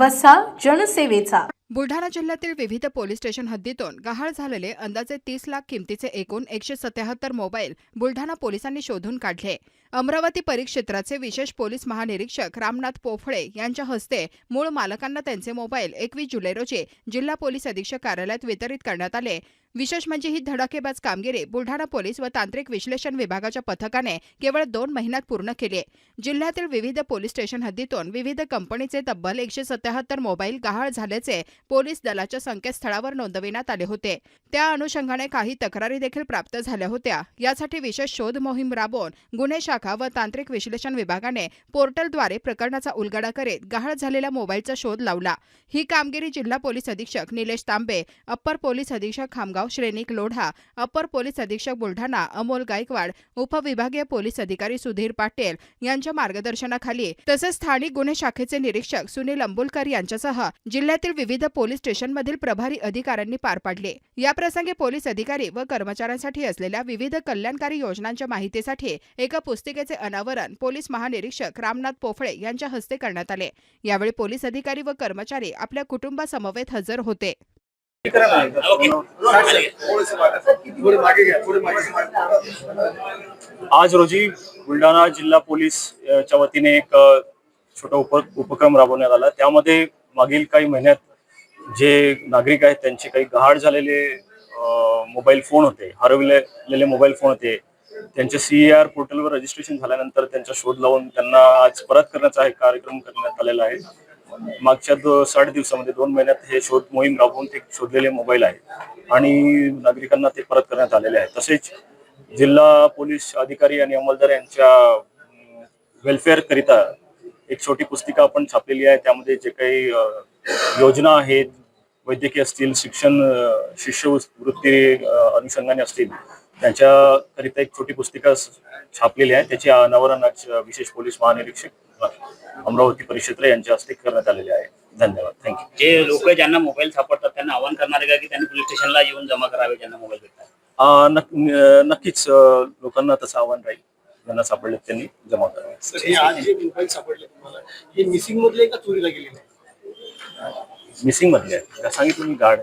वसा जनसेवेचा. बुलढाणा जिल्ह्यातील विविध पोलीस स्टेशन हद्दीतून गहाळ झालेले अंदाजे तीस लाख किमतीचे एकूण एकशे सत्याहत्तर मोबाईल बुलढाणा पोलिसांनी शोधून काढले. अमरावती परिक्षेत्राचे विशेष पोलीस महानिरीक्षक रामनाथ पोफळे यांच्या हस्ते मूळ मालकांना त्यांचे मोबाईल एकवीस जुलै रोजी जिल्हा पोलीस अधीक्षक कार्यालयात वितरित करण्यात आले. विशेष म्हणजे ही धडाकेबाज कामगिरी बुलढाणा पोलीस व तांत्रिक विश्लेषण विभागाच्या पथकाने केवळ दोन महिन्यात पूर्ण केली जिल्ह्यातील विविध पोलीस स्टेशन हद्दीतून विविध कंपनीचे तब्बल एकशे सत्याहत्तर मोबाईल गहाळ झाल्याचे पोलीस दलाच्या संकेतस्थळावर नोंदविण्यात आले होते. त्या अनुषंगाने काही तक्रारी देखील प्राप्त झाल्या होत्या. यासाठी विशेष शोध मोहीम राबवून गुन्हे शाखा व तांत्रिक विश्लेषण विभागाने पोर्टलद्वारे प्रकरणाचा उलगडा करीत गहाळ झालेल्या मोबाईलचा शोध लावला. ही कामगिरी जिल्हा पोलीस अधीक्षक निलेश तांबे अप्पर पोलीस अधीक्षक खामगाव श्रेणिक लोढा अप्पर पोलीस अधीक्षक बुलढाणा अमोल गायकवाड उपविभागीय पोलीस अधिकारी सुधीर पाटील यांच्या मार्गदर्शनाखाली तसेच स्थानिक गुन्हे शाखेचे निरीक्षक सुनील अंबुलकर यांच्यासह जिल्ह्यातील विविध पोलीस स्टेशनमधील प्रभारी अधिकाऱ्यांनी पार पाडले. याप्रसंगी पोलीस अधिकारी व कर्मचाऱ्यांसाठी असलेल्या विविध कल्याणकारी योजनांच्या माहितीसाठी एका पुस्तिकेचे अनावरण पोलीस महानिरीक्षक रामनाथ पोफळे यांच्या हस्ते करण्यात आले. यावेळी पोलीस अधिकारी व कर्मचारी आपल्या कुटुंबासमवेत हजर होते. आज रोजी बुलढाणा जिल्हा पोलीस च्या वतीने एक छोटा उप उपक्रम राबवण्यात आला. त्यामध्ये मागील काही महिन्यात जे नागरिक आहेत त्यांचे काही गहाळ झालेले मोबाईल फोन होते हरविलेले मोबाईल फोन होते त्यांचे सीईआर पोर्टलवर रजिस्ट्रेशन झाल्यानंतर त्यांचा शोध लावून त्यांना आज परत करण्याचा एक कार्यक्रम करण्यात आलेला आहे. मागच्या दो साठ दिवसामध्ये दोन महिन्यात हे शोध मोहीम राबवून ते शोधलेले मोबाईल आहेत आणि नागरिकांना ते परत करण्यात आलेले आहे. तसेच जिल्हा पोलीस अधिकारी आणि अंमलदार यांच्या वेलफेअर करिता एक छोटी पुस्तिका आपण छापलेली आहे. त्यामध्ये जे काही योजना आहेत वैद्यकीय असतील शिक्षण शिष्यवृत्ती अनुषंगाने असतील त्यांच्याकरिता एक छोटी पुस्तिका छापलेली आहे. त्याचे अनावरण आज विशेष पोलीस महानिरीक्षक अमरावती परिक्षेत्र यांच्या हस्ते करण्यात आलेले आहे. धन्यवाद. थँक्यू जे लोक ज्यांना मोबाईल सापडतात त्यांना आवाहन करणार आहे का की त्यांनी पोलीस स्टेशनला येऊन जमा करावे ज्यांना मोबाईल भेटतात? नक्कीच लोकांना तसं आव्हान राहील. ज्यांना सापडले त्यांनी जमा करावे. सर हे आज जे मोबाईल सापडले तुम्हाला हे मिसिंग मधले का चोरीला गेलेले मिसिंग मधले आहे सांगितलं मी गाड